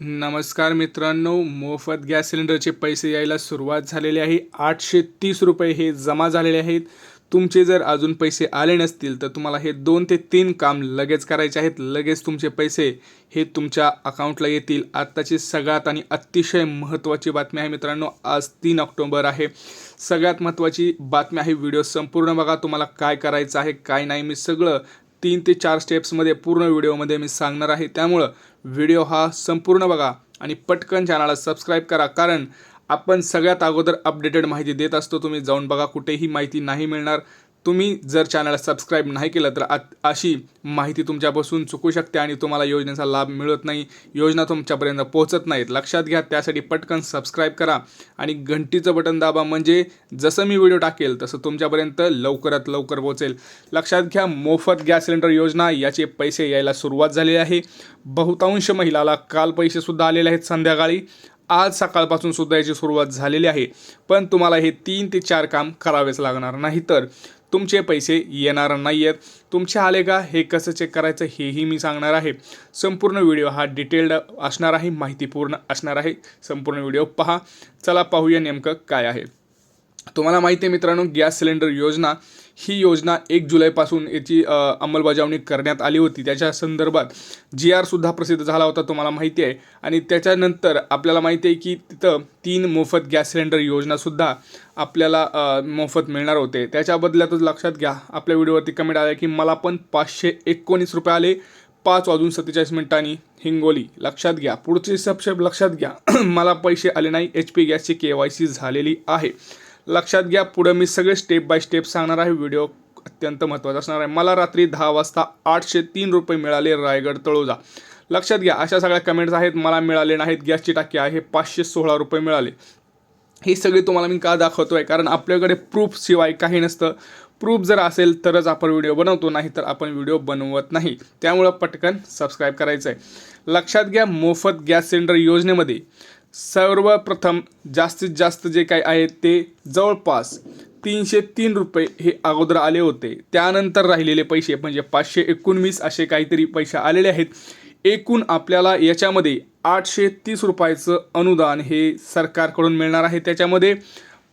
नमस्कार मित्रांनो मोफत गॅस सिलेंडरचे पैसे यायला सुरुवात झालेली आहे. आठशे तीस रुपये हे जमा झालेले आहेत. तुमचे जर अजून पैसे आले नसतील तर तुम्हाला हे दोन ते तीन काम लगेच करायचे आहेत. लगेच तुमचे पैसे हे तुमच्या अकाउंटला येतील. आत्ताची सगळ्यात आणि अतिशय महत्त्वाची बातमी आहे मित्रांनो आज तीन ऑक्टोबर आहे. सगळ्यात महत्त्वाची बातमी आहे व्हिडिओ संपूर्ण बघा तुम्हाला काय करायचं आहे काय नाही मी सगळं तीन ते चार स्टेप्समध्ये पूर्ण व्हिडिओमध्ये मी सांगणार आहे. त्यामुळं व्हिडिओ हा संपूर्ण बघा आणि पटकन चॅनलला सबस्क्राईब करा. कारण आपण सगळ्यात अगोदर अपडेटेड माहिती देत असतो. तुम्ही जाऊन बघा. कुठेही माहिती नाही मिळणार. तुम्ही जर चॅनलला सबस्क्राईब नाही केलं तर आत अशी माहिती तुमच्यापासून चुकू शकते आणि तुम्हाला योजनेचा लाभ मिळत नाही. योजना तुमच्यापर्यंत पोहोचत नाहीत. लक्षात घ्या त्यासाठी पटकन सबस्क्राईब करा आणि घंटीचं बटन दाबा. म्हणजे जसं मी व्हिडिओ टाकेल तसं तुमच्यापर्यंत लवकरात लवकर पोहोचेल. लक्षात घ्या मोफत गॅस सिलेंडर योजना याचे पैसे यायला सुरुवात झालेली आहे. बहुतांश महिलाला काल पैसेसुद्धा आलेले आहेत संध्याकाळी. आज सकाळपासून सुद्धा याची सुरुवात झालेली आहे. पण तुम्हाला हे तीन ते चार काम करावेच लागणार. नाही तर तुमचे पैसे येणार नाही आहेत तुमचे आले का? हे कसं चेक करायचं? हेही मी सांगणार आहे. संपूर्ण व्हिडिओ हा डिटेल्ड असणार आहे माहितीपूर्ण असणार आहे. संपूर्ण व्हिडिओ पहा. चला पाहूया नेमकं काय आहे. तुम्हाला माहिती आहे मित्रांनो गॅस सिलेंडर योजना ही योजना एक जुलैपासून याची अंमलबजावणी करण्यात आली होती. त्याच्या संदर्भात जी आरसुद्धा प्रसिद्ध झाला होता तुम्हाला माहिती आहे. आणि त्याच्यानंतर आपल्याला माहिती आहे की तिथं तीन मोफत गॅस सिलेंडर योजनासुद्धा आपल्याला मोफत मिळणार होते. त्याच्या बदल्यातच लक्षात घ्या आपल्या व्हिडिओवरती कमेंट आला की मला पण पाचशे एकोणीस रुपये आले. पाच वाजून सत्तेचाळीस मिनिटांनी हिंगोली. लक्षात घ्या पुढचे सबशेप लक्षात घ्या. मला पैसे आले नाही. एच पी गॅसची के वाय सी झालेली आहे. लक्षात घ्या पुढं मी सगळे स्टेप बाय स्टेप सांगणार आहे. व्हिडिओ अत्यंत महत्त्वाचा असणार आहे. मला रात्री दहा वाजता आठशे तीन रुपये मिळाले रायगड तळोजा. लक्षात घ्या अशा सगळ्या कमेंट्स आहेत मला मिळाले नाहीत गॅसची टाकी आहे पाचशे सोळा रुपये मिळाले. ही सगळी तुम्हाला मी का दाखवतो आहे कारण आपल्याकडे प्रूफ शिवाय काही नसतं. प्रूफ जर असेल तरच आपण व्हिडिओ बनवतो नाही तर आपण व्हिडिओ बनवत नाही. त्यामुळं पटकन सबस्क्राईब करायचं आहे लक्षात घ्या मोफत गॅस सिलेंडर योजनेमध्ये सर्वप्रथम जास्तीत जास्त जे काही आहे ते जवळपास तीनशे तीन रुपये हे अगोदर आले होते. त्यानंतर राहिलेले पैसे म्हणजे पाचशे एकोणवीस असे काहीतरी पैसे आलेले आहेत. एकूण आपल्याला याच्यामध्ये आठशे तीस रुपयाचं अनुदान हे सरकारकडून मिळणार आहे. त्याच्यामध्ये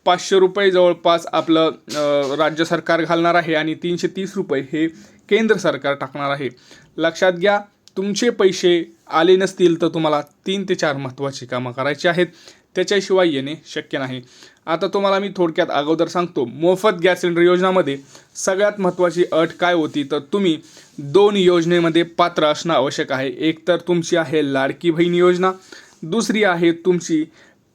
पाचशे रुपये जवळपास आपलं राज्य सरकार घालणार आहे आणि तीनशे तीस रुपये हे केंद्र सरकार टाकणार आहे. लक्षात घ्या तुमचे पैसे आले नसतील तर तुम्हाला तीन ते चार महत्त्वाची कामं करायची आहेत. त्याच्याशिवाय येणे शक्य नाही. आता तुम्हाला मी थोडक्यात अगोदर सांगतो मोफत गॅस सिलेंडर योजनामध्ये सगळ्यात महत्त्वाची अट काय होती? तर तुम्ही दोन योजनेमध्ये पात्र असणं आवश्यक आहे. एक तर तुमची आहे लाडकी बहीण योजना दुसरी आहे तुमची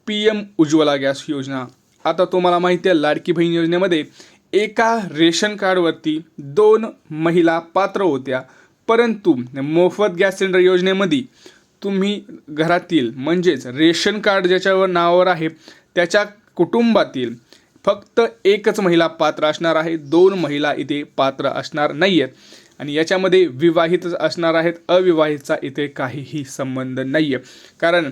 पी एम उज्ज्वला गॅस योजना. आता तुम्हाला माहिती आहे लाडकी बहीण योजनेमध्ये एका रेशन कार्डवरती दोन महिला पात्र होत्या. परंतु मोफत गॅस सिलेंडर योजनेमध्ये तुम्ही घरातील म्हणजेच रेशन कार्ड ज्याच्यावर नावावर आहे त्याच्या कुटुंबातील फक्त एकच महिला पात्र असणार आहे दोन महिला इथे पात्र असणार नाही आहेत आणि याच्यामध्ये विवाहितच असणार आहेत अविवाहितचा इथे काहीही संबंध नाही आहे कारण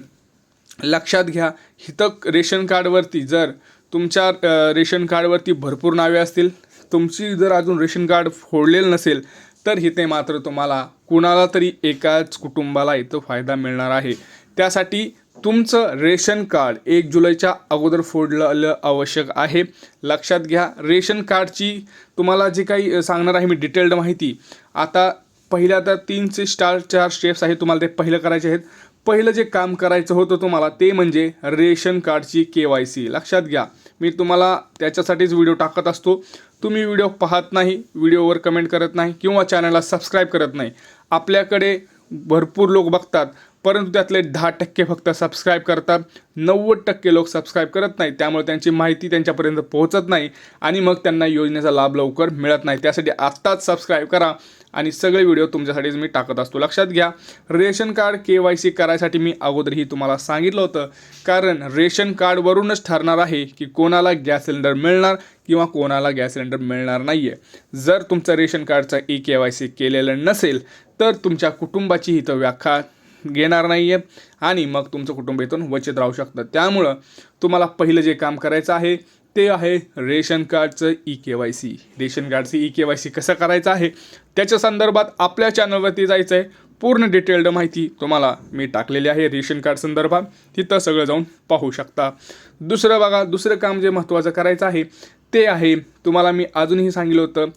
लक्षात घ्या हितक रेशन कार्डवरती जर तुमच्या रेशन कार्डवरती भरपूर नावे असतील तुमची जर अजून रेशन कार्ड फोडलेलं नसेल तर इथे मात्र तुम्हाला कुणाला तरी एकाच कुटुंबाला इथं फायदा मिळणार आहे. त्यासाठी तुमचं रेशन कार्ड एक जुलैच्या अगोदर फोडलं आवश्यक आहे. लक्षात घ्या रेशन कार्डची तुम्हाला जे काही सांगणार आहे मी डिटेल्ड माहिती. आता पहिल्या आता तीनचे स्टार चार स्टेप्स आहेत तुम्हाला ते पहिलं करायचे आहेत. पहिलं जे काम करायचं होतं तुम्हाला ते म्हणजे रेशन कार्डची के वाय सी. लक्षात घ्या. मी तुम्हाला त्याच्यासाठीच व्हिडिओ टाकत असतो. तुम्ही व्हिडिओ पाहत नाही व्हिडिओवर कमेंट करत नाही किंवा चॅनलला सबस्क्राईब करत नाही. आपल्याकडे भरपूर लोक बघतात. परंतु त्यातले दहा टक्के फक्त सबस्क्राईब करतात. नव्वद टक्के लोक सबस्क्राईब करत नाही त्यामुळे त्यांची माहिती त्यांच्यापर्यंत पोहोचत नाही आणि मग त्यांना योजनेचा लाभ लवकर मिळत नाही. त्यासाठी आत्ताच सबस्क्राईब करा आणि सगळे व्हिडिओ तुमच्यासाठीच मी टाकत असतो. लक्षात घ्या ration card K Y C करायसाठी मी अगोदरही तुम्हाला सांगितलं होतं. कारण रेशन कार्डवरूनच ठरणार आहे की कोणाला गॅस सिलेंडर मिळणार किंवा कोणाला गॅस सिलेंडर मिळणार नाही आहे जर तुमचं रेशन कार्डचं ई के वाय सी केलेलं नसेल तर तुमच्या कुटुंबाची इथं व्याख्या घेणार नाही आहे आणि मग तुमचं कुटुंब इथून वचित राहू शकतं. त्यामुळं तुम्हाला पहिलं जे काम करायचं आहे ते आहे रेशन कार्डचं E K Y C. Ration कार्डचं ई के वाय सी कसं करायचं आहे त्याच्या संदर्भात आपल्या चॅनलवरती जायचं आहे पूर्ण डिटेल्ड माहिती तुम्हाला मी टाकलेली आहे रेशन कार्ड संदर्भात. तिथं सगळं जाऊन पाहू शकता. दुसरं बघा दुसरं काम जे महत्त्वाचं करायचं आहे ते आहे. तुम्हाला मी अजूनही सांगितलं होतं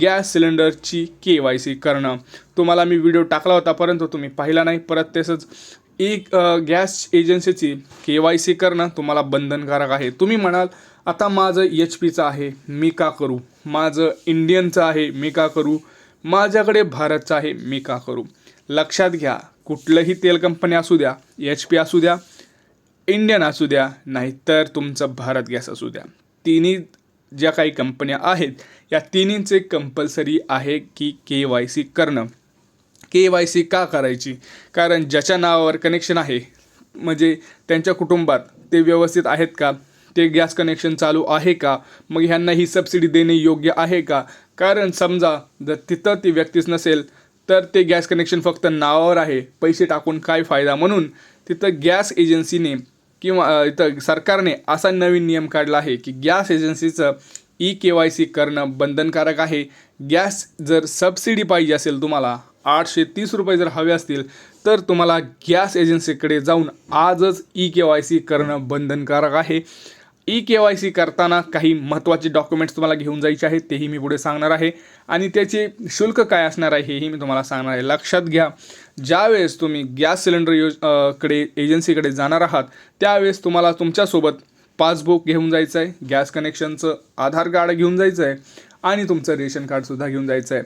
गॅस सिलेंडरची के वाय सी करणं. तुम्हाला मी व्हिडिओ टाकला होता परंतु तुम्ही पाहिला नाही. परत तसंच एक गॅस एजन्सीची के वाय सी करणं तुम्हाला बंधनकारक आहे. तुम्ही म्हणाल आता माझं एच पीचं आहे मी का करू? माझं इंडियनचं आहे मी का करू? माझ्याकडे भारतचं आहे मी का करू? लक्षात घ्या कुठलंही तेल कंपनी असू द्या एच पी असू द्या इंडियन असू द्या नाहीतर तुमचं भारत गॅस असू द्या. तिन्ही ज्या काही कंपन्या आहेत या तिन्हींचे कंपल्सरी आहे की के वाय सी करणं. के वाय सी का करायची? कारण ज्याच्या नावावर कनेक्शन आहे म्हणजे त्यांच्या कुटुंबात ते व्यवस्थित आहेत का? ते गॅस कनेक्शन चालू आहे का? मग ह्यांना ही सबसिडी देणे योग्य आहे का? कारण समजा जर तिथं ती व्यक्तीच नसेल तर ते गॅस कनेक्शन फक्त नावावर आहे पैसे टाकून काय फायदा? म्हणून तिथं गॅस एजन्सीने किंवा इथं सरकारने असा नवीन नियम काढला आहे की गॅस एजन्सीचं ई के वाय सी करणं बंधनकारक आहे. गॅस जर सबसिडी पाहिजे असेल तुम्हाला आठशे तीस रुपये जर हवे असतील तर तुम्हाला गॅस एजन्सीकडे जाऊन आजच ई के वाय सी करणं बंधनकारक आहे. ई के वाय सी करताना काही महत्त्वाचे डॉक्युमेंट्स तुम्हाला घेऊन जायचे आहेत तेही मी पुढे सांगणार आहे. आणि त्याचे शुल्क काय असणार आहे हेही मी तुम्हाला सांगणार आहे. लक्षात घ्या ज्यावेळेस तुम्ही गॅस सिलेंडर योजकडे एजन्सीकडे जाणार आहात त्यावेळेस तुम्हाला तुमच्यासोबत पासबुक घेऊन जायचं आहे गॅस कनेक्शनचं आधार कार्ड घेऊन जायचं आहे आणि तुमचं रेशन कार्डसुद्धा घेऊन जायचं आहे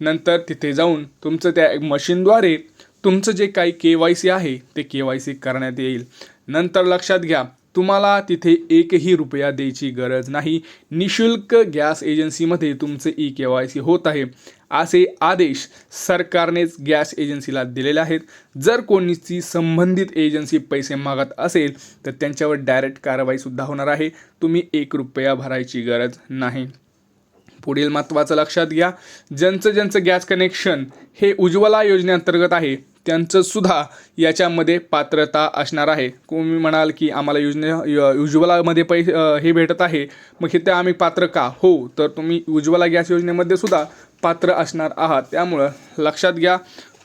नंतर तिथे जाऊन तुमचं त्या मशीनद्वारे तुमचं जे काही के वाय सी आहे ते के वाय सी करण्यात येईल. नंतर लक्षात घ्या तुम्हाला तिथे एकही रुपया द्यायची गरज नाही. निशुल्क गॅस एजन्सीमध्ये तुमचे ई के वाय सी होत आहे. असे आदेश सरकारनेच गॅस एजन्सीला दिलेले आहेत. जर कोणीची संबंधित एजन्सी पैसे मागत असेल तर त्यांच्यावर डायरेक्ट कारवाईसुद्धा होणार आहे. तुम्ही एक रुपया भरायची गरज नाही. पुढील महत्त्वाचं लक्षात घ्या. ज्यांचं ज्यांचं गॅस कनेक्शन हे उज्ज्वला योजनेअंतर्गत आहे त्यांचं सुद्धा याच्यामध्ये पात्रता असणार आहे. तुम्ही म्हणाल की आम्हाला योजने य- उज्ज्वलामध्ये पै हे भेटत आहे मग हे त्या आम्ही पात्र का? हो तर तुम्ही उज्ज्वला गॅस योजनेमध्ये सुद्धा पात्र असणार आहात. त्यामुळं लक्षात घ्या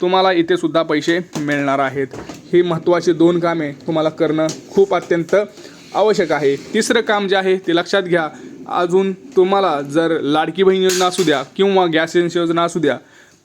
तुम्हाला इथे सुद्धा पैसे मिळणार आहेत. ही महत्त्वाची दोन कामे तुम्हाला करणं खूप अत्यंत आवश्यक आहे. तिसरं काम जे आहे ते लक्षात घ्या. अजून तुम्हाला जर लाडकी बहीण योजना असू द्या किंवा गॅस एजन्सी योजना असू द्या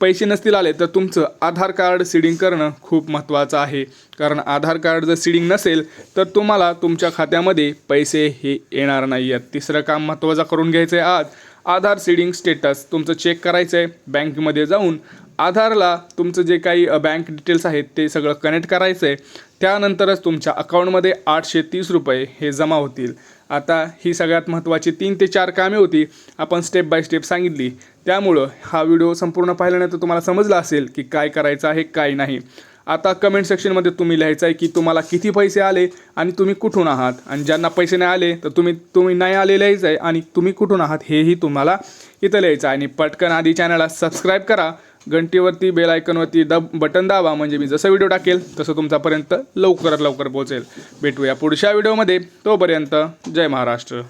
पैसे नसतील आले तर तुमचं आधार कार्ड सीडिंग करणं खूप महत्त्वाचं आहे. कारण आधार कार्ड जर सीडिंग नसेल तर तुम्हाला तुमच्या खात्यामध्ये पैसे हे येणार नाही आहेत तिसरं काम महत्त्वाचं करून घ्यायचं आहे आज आधार सीडिंग स्टेटस तुमचं चेक करायचं आहे बँकेमध्ये जाऊन. आधारला तुमचं जे काही बँक डिटेल्स आहेत ते सगळं कनेक्ट करायचं आहे त्यानंतरच तुमच्या अकाउंटमध्ये आठशे तीस रुपये हे जमा होतील. आता ही सगळ्यात महत्त्वाची तीन ते चार कामे होती आपण स्टेप बाय स्टेप सांगितली. त्यामुळं हा व्हिडिओ संपूर्ण पाहिल्यानंतर तुम्हाला समजला असेल की काय करायचं आहे काय नाही. आता कमेंट सेक्शनमध्ये तुम्ही लिहायचं आहे की तुम्हाला किती पैसे आले आणि तुम्ही कुठून आहात. आणि ज्यांना पैसे नाही आले तर तुम्ही तुम्ही नाही आले लिहायचं आहे आणि तुम्ही कुठून आहात हेही तुम्हाला इथं लिहायचं आहे. आणि पटकन आधी चॅनलला सबस्क्राईब करा. घंटीवरती बेल आयकनवरती दब बटन दाबा. म्हणजे मी जसं व्हिडिओ टाकेल तसं तुमच्यापर्यंत लवकरात लवकर पोहोचेल. भेटूया पुढच्या व्हिडिओमध्ये तोपर्यंत जय महाराष्ट्र.